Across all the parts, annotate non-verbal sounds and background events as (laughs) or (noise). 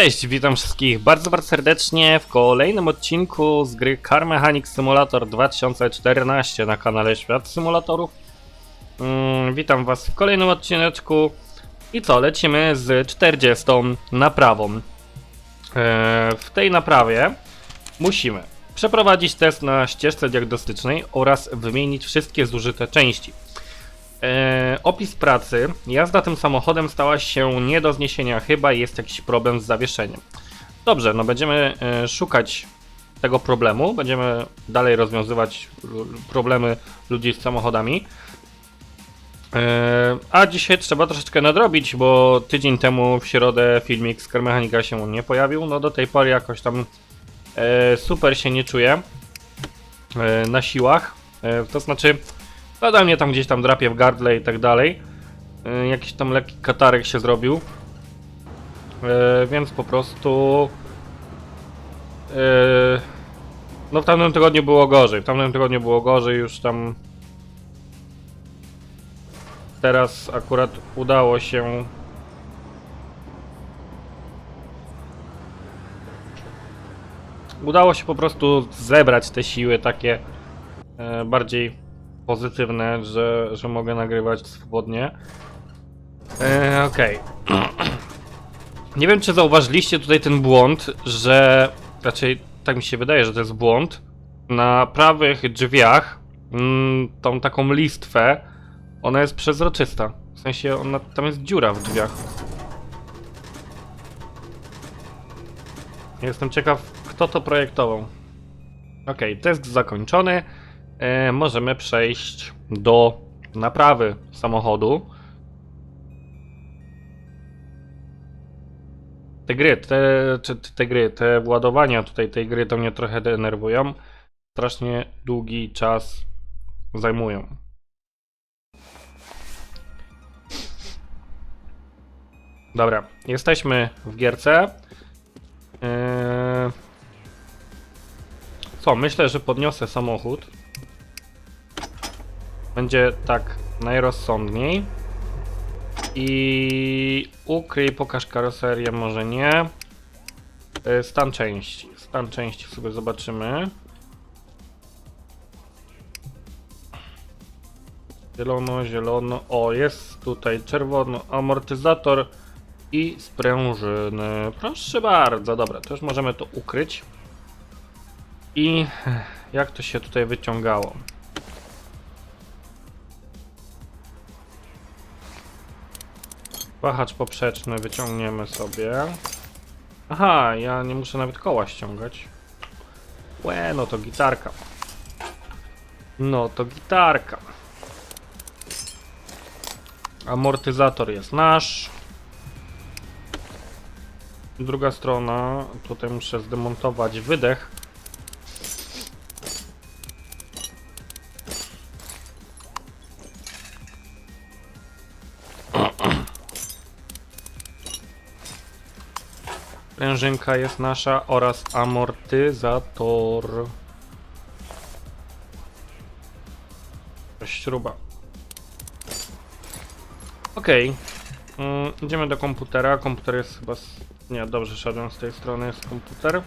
Cześć, witam wszystkich bardzo, bardzo serdecznie w kolejnym odcinku z gry Car Mechanic Simulator 2014 na kanale Świat Symulatorów. Mm, witam was w kolejnym odcineczku. I co, lecimy z 40 naprawą. E, w tej naprawie musimy przeprowadzić test na ścieżce diagnostycznej oraz wymienić wszystkie zużyte części. E, opis pracy. Jazda tym samochodem stała się nie do zniesienia, chyba jest jakiś problem z zawieszeniem. Dobrze, no będziemy e, szukać tego problemu, będziemy dalej rozwiązywać problemy ludzi z samochodami. E, a dzisiaj trzeba troszeczkę nadrobić, bo tydzień temu w środę filmik z się nie pojawił. No do tej pory jakoś tam e, super się nie czuję e, na siłach. E, to znaczy, nadal mnie tam gdzieś tam drapie w gardle i tak dalej. E, jakiś tam lekki katarek się zrobił. E, więc po prostu. E, no w tamtym tygodniu było gorzej. W tamtym tygodniu było gorzej, już tam. Teraz akurat udało się. Udało się po prostu zebrać te siły takie bardziej pozytywne, że, że mogę nagrywać swobodnie. E, Okej. (clears throat) Nie wiem, czy zauważyliście tutaj ten błąd, że raczej tak mi się wydaje, że to jest błąd. Na prawych drzwiach, mm, tą taką listwę, ona jest przezroczysta. W sensie, ona, tam jest dziura w drzwiach. Jestem ciekaw, kto to projektował. Okej, test zakończony. E, możemy przejść do naprawy samochodu. Te gry, te, czy te gry, te władowania tutaj tej gry to mnie trochę denerwują. Strasznie długi czas zajmują. Dobra, jesteśmy w gierce. Eee... Co, myślę, że podniosę samochód. Będzie tak najrozsądniej. I ukryj, pokaż karoserię, może nie. E, Stan części. Stan części sobie zobaczymy. Zielono, zielono. O, jest tutaj czerwono. Amortyzator i sprężyny. Proszę bardzo, dobra, to już możemy to ukryć. I jak to się tutaj wyciągało? Wahacz poprzeczny wyciągniemy sobie. Aha, ja nie muszę nawet koła ściągać. Łe, no to gitarka. No to gitarka. Amortyzator jest nasz. Druga strona, tutaj muszę zdemontować wydech. Prężynka jest nasza oraz amortyzator. Śruba. Okej. Mm, idziemy do komputera. Komputer jest chyba. Z... Nie, dobrze szedłem z tej strony. Jest komputer.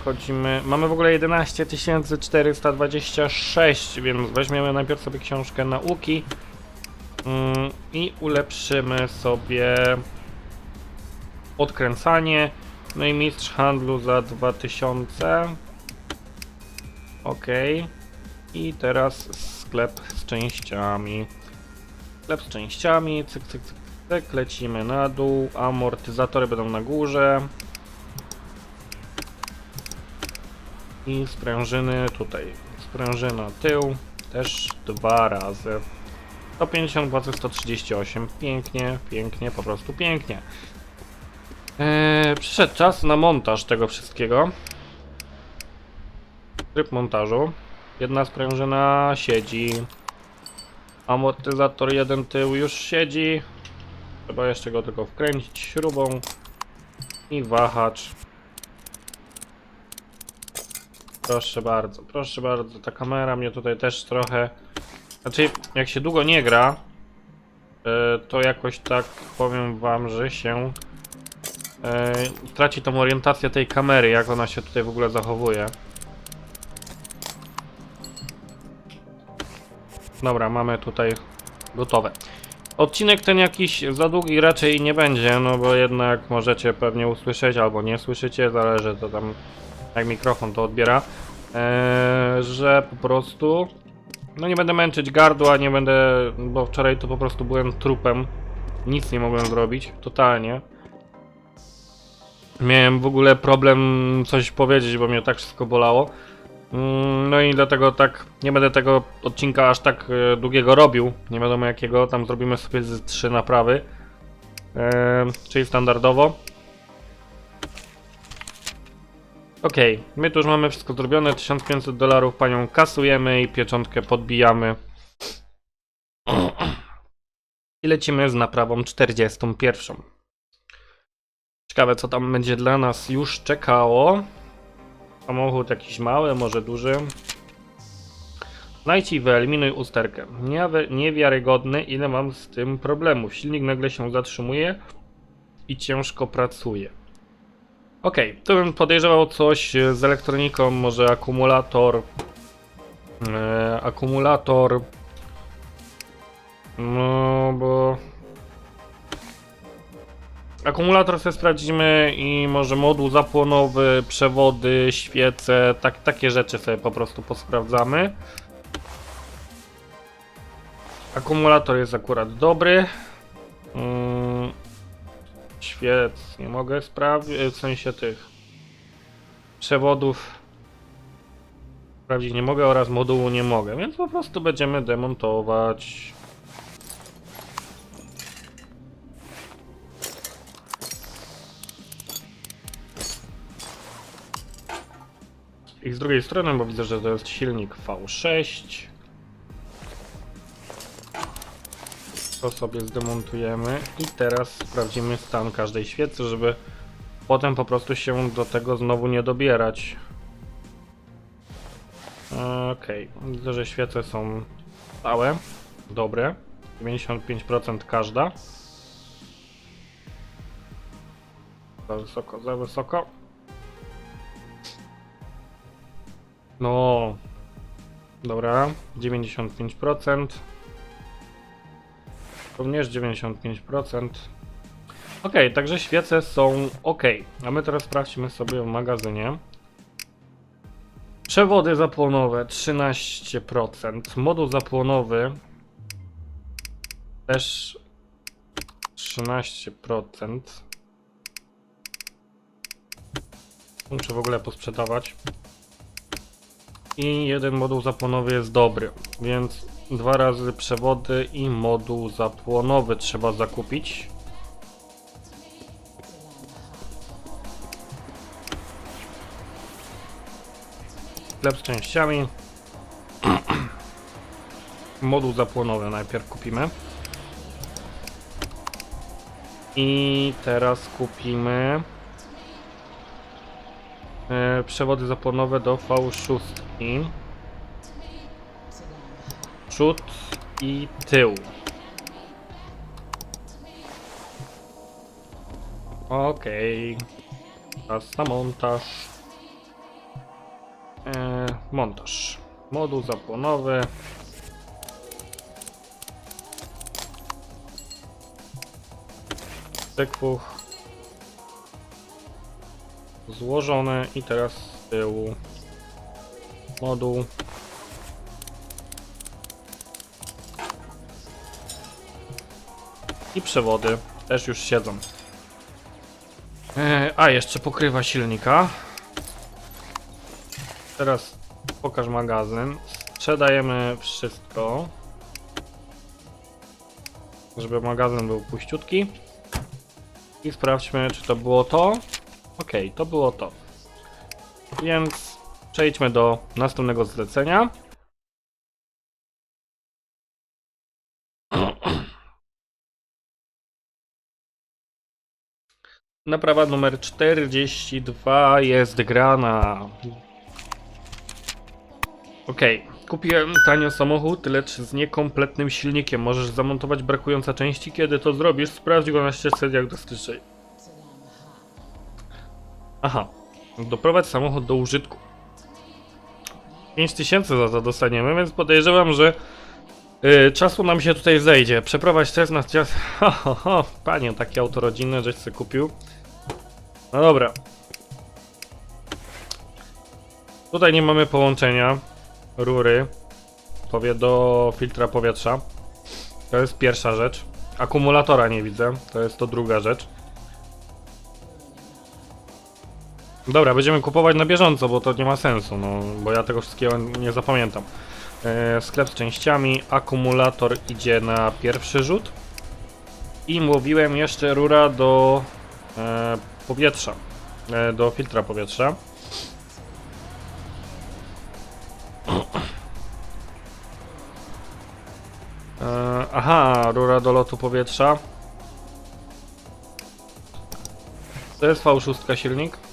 Wchodzimy. Mamy w ogóle 11 426, więc weźmiemy najpierw sobie książkę nauki. Mm, I ulepszymy sobie odkręcanie. No i mistrz handlu za 2000. Ok. I teraz sklep z częściami. Sklep z częściami. Cyk, cyk, cyk, cyk. Lecimy na dół. Amortyzatory będą na górze. I sprężyny tutaj. Sprężyna tył. Też dwa razy. 152 138. Pięknie, pięknie, po prostu pięknie. Eee, przyszedł czas na montaż tego wszystkiego. Tryb montażu. Jedna sprężyna siedzi. Amortyzator jeden tył już siedzi. Trzeba jeszcze go tylko wkręcić śrubą. I wahacz. Proszę bardzo, proszę bardzo. Ta kamera mnie tutaj też trochę... Znaczy, jak się długo nie gra, e, to jakoś tak powiem wam, że się e, traci tą orientację tej kamery, jak ona się tutaj w ogóle zachowuje. Dobra, mamy tutaj gotowe. Odcinek ten jakiś za długi raczej nie będzie, no bo jednak możecie pewnie usłyszeć albo nie słyszycie, zależy to tam jak mikrofon to odbiera, eee, że po prostu no nie będę męczyć gardła, nie będę, bo wczoraj to po prostu byłem trupem, nic nie mogłem zrobić, totalnie. Miałem w ogóle problem coś powiedzieć, bo mnie tak wszystko bolało. Mm, No i dlatego tak nie będę tego odcinka aż tak e, długiego robił. Nie wiadomo jakiego, tam zrobimy sobie z trzy naprawy. E, czyli standardowo. Okej, my tu już mamy wszystko zrobione. 1500 dolarów panią kasujemy i pieczątkę podbijamy. I lecimy z naprawą 41. Ciekawe co tam będzie dla nas już czekało. Samochód jakiś mały, może duży. Znajdź i wyeliminuj usterkę. Niewiarygodne, ile mam z tym problemów. Silnik nagle się zatrzymuje i ciężko pracuje. Okej, to bym podejrzewał coś z elektroniką, może akumulator. E, akumulator. No, bo. Akumulator sobie sprawdzimy i może moduł zapłonowy, przewody, świece, tak, takie rzeczy sobie po prostu posprawdzamy. Akumulator jest akurat dobry. Mm, świec nie mogę sprawdzić, w sensie tych przewodów sprawdzić nie mogę oraz modułu nie mogę, więc po prostu będziemy demontować. I z drugiej strony, bo widzę, że to jest silnik V6. To sobie zdemontujemy i teraz sprawdzimy stan każdej świecy, żeby potem po prostu się do tego znowu nie dobierać. Okej, widzę, że świece są stałe, dobre. 95% każda. Za wysoko, za wysoko. No. Dobra, 95%. Również 95%. Ok, także świece są ok. A my teraz sprawdźmy sobie w magazynie. Przewody zapłonowe 13%. Moduł zapłonowy też 13%. Muszę w ogóle posprzedawać. I jeden moduł zapłonowy jest dobry, więc dwa razy przewody i moduł zapłonowy trzeba zakupić. Sklep z częściami. (clears throat) moduł zapłonowy najpierw kupimy. I teraz kupimy przewody zapłonowe do V6. Przód i tył. Okej. Czas na montaż. E, montaż. Moduł zapłonowy. Cykłuch. Złożone i teraz z tyłu. Moduł. I przewody też już siedzą. E, a, jeszcze pokrywa silnika. Teraz pokaż magazyn. Sprzedajemy wszystko. Żeby magazyn był puściutki. I sprawdźmy, czy to było to. Okej, to było to. Więc przejdźmy do następnego zlecenia. Naprawa numer 42 jest grana. Okej, kupiłem tanio samochód, lecz z niekompletnym silnikiem. Możesz zamontować brakujące części. Kiedy to zrobisz, sprawdź go na ścieżce diagnostycznej. Aha. Doprowadź samochód do użytku. 5000 za to dostaniemy, więc podejrzewam, że y, czasu nam się tutaj zejdzie. Przeprowadź test na czas. (laughs) Ho, ho, ho. Panie, takie auto rodzinne, żeś sobie kupił. No dobra. Tutaj nie mamy połączenia rury powie do filtra powietrza. To jest pierwsza rzecz. Akumulatora nie widzę, to jest to druga rzecz. Dobra, będziemy kupować na bieżąco, bo to nie ma sensu, no, bo ja tego wszystkiego nie zapamiętam. E, sklep z częściami, akumulator idzie na pierwszy rzut. I mówiłem jeszcze rura do e, powietrza, e, do filtra powietrza. E, aha, rura do lotu powietrza. To jest V6 silnik?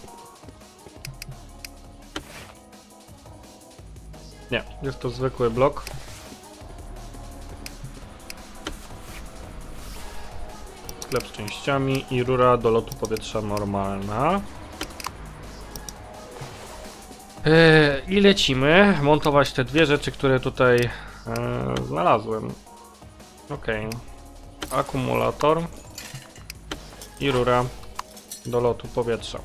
Jest to zwykły blok. Sklep z częściami i rura do lotu powietrza normalna. Eee, I lecimy montować te dwie rzeczy, które tutaj e, znalazłem. Okej. Akumulator i rura do lotu powietrza.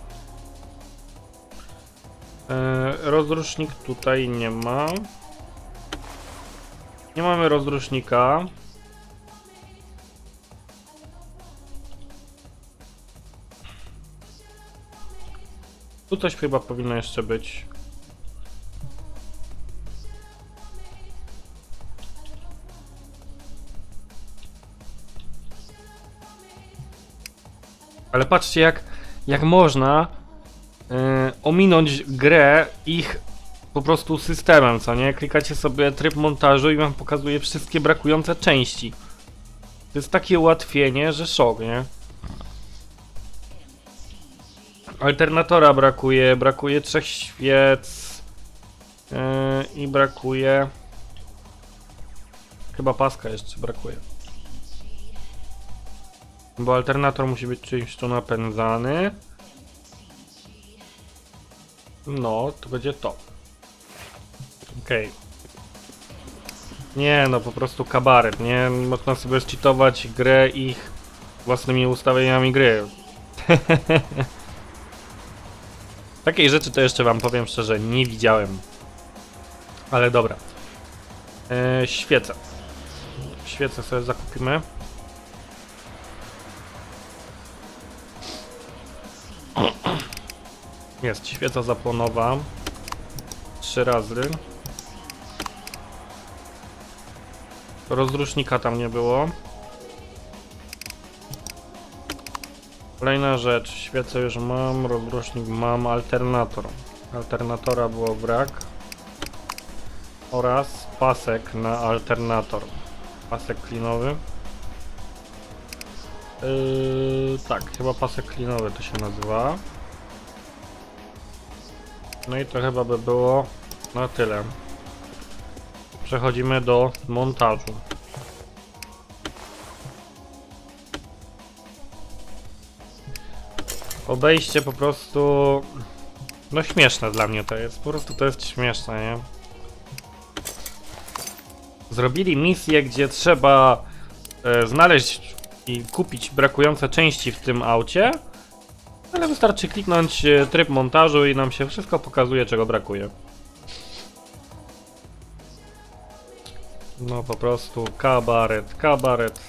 E, rozrusznik tutaj nie ma. Nie mamy rozrusznika. Tu coś chyba powinno jeszcze być. Ale patrzcie jak, jak można e, ominąć grę ich po prostu systemem, co nie? Klikacie sobie tryb montażu i wam pokazuje wszystkie brakujące części. To jest takie ułatwienie, że szok, nie? Alternatora brakuje, brakuje trzech świec yy, i brakuje chyba paska jeszcze brakuje. Bo alternator musi być czymś tu napędzany. No, to będzie to. Okej. Nie, no po prostu kabaret, nie? Można sobie zcheatować grę ich własnymi ustawieniami gry. (laughs) Takiej rzeczy to jeszcze wam powiem szczerze, nie widziałem. Ale dobra. E, świece. Świece sobie zakupimy. Jest świeca zapłonowa. Trzy razy. Rozrusznika tam nie było. Kolejna rzecz. Świecę już mam, rozrusznik mam, alternator. Alternatora było brak. Oraz pasek na alternator. Pasek klinowy. Yy, tak, chyba pasek klinowy to się nazywa. No i to chyba by było na tyle. Przechodzimy do montażu. Obejście po prostu... No śmieszne dla mnie to jest. Po prostu to jest śmieszne, nie? Zrobili misję, gdzie trzeba e, znaleźć i kupić brakujące części w tym aucie. Ale wystarczy kliknąć e, tryb montażu i nam się wszystko pokazuje, czego brakuje. No po prostu kabaret, kabaret.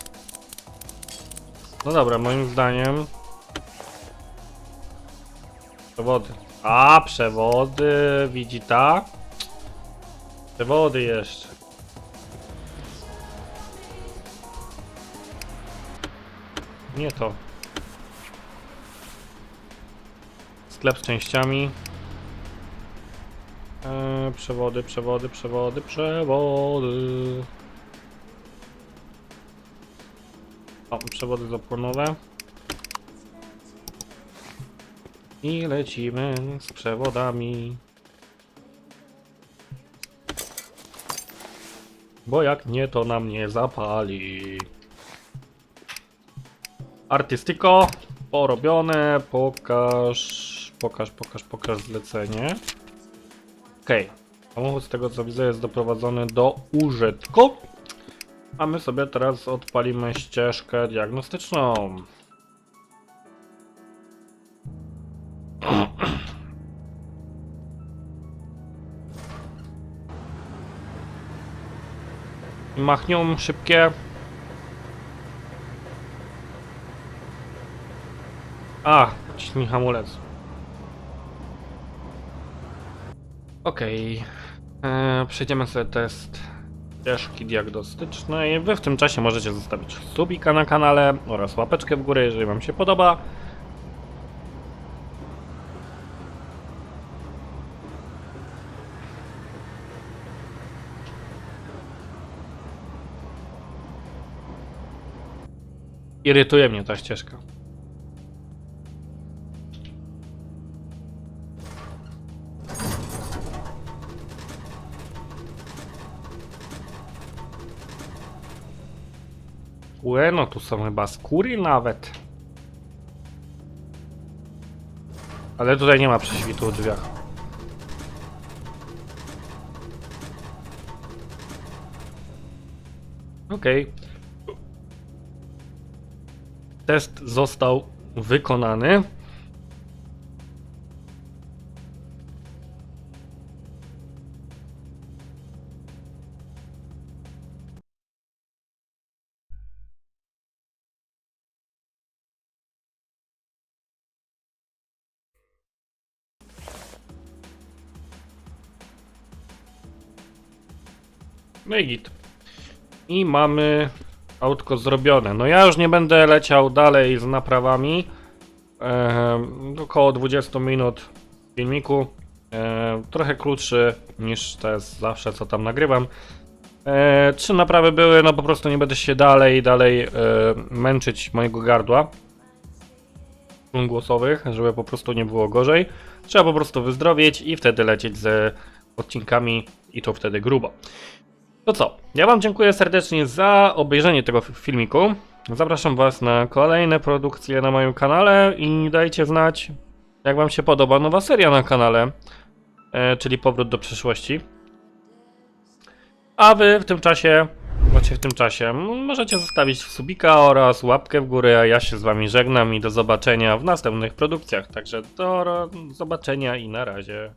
No dobra, moim zdaniem. Przewody. A, przewody, widzi ta? Przewody jeszcze. Nie to. Sklep z częściami. Przewody, przewody, przewody, przewody. O, przewody zapłonowe. I lecimy z przewodami. Bo jak nie, to nam nie zapali. Artystyko, porobione, pokaż pokaż, pokaż, pokaż zlecenie. Okej. Samochód z tego co widzę jest doprowadzony do użytku. A my sobie teraz odpalimy ścieżkę diagnostyczną. Machnią szybkie. A, ciśnij hamulec. Okej. Eee, Przejdziemy sobie test ścieżki diagnostycznej. Wy w tym czasie możecie zostawić subika na kanale oraz łapeczkę w górę, jeżeli wam się podoba. Irytuje mnie ta ścieżka. Łe, no tu są chyba skóry nawet. Ale tutaj nie ma prześwitu drzwiach. Okej. Test został wykonany. No i git. I mamy autko zrobione. No ja już nie będę leciał dalej z naprawami. Ehm, około 20 minut filmiku. Ehm, trochę krótszy niż to jest zawsze co tam nagrywam. Ehm, trzy naprawy były, no po prostu nie będę się dalej, dalej męczyć mojego gardła głosowych, żeby po prostu nie było gorzej. Trzeba po prostu wyzdrowieć i wtedy lecieć z odcinkami i to wtedy grubo. To co? Ja Wam dziękuję serdecznie za obejrzenie tego fi- filmiku. Zapraszam Was na kolejne produkcje na moim kanale i dajcie znać, jak Wam się podoba nowa seria na kanale, e, czyli Powrót do przyszłości. A Wy w tym czasie, znaczy w tym czasie, możecie zostawić subika oraz łapkę w górę, a ja się z Wami żegnam i do zobaczenia w następnych produkcjach. Także do zobaczenia i na razie.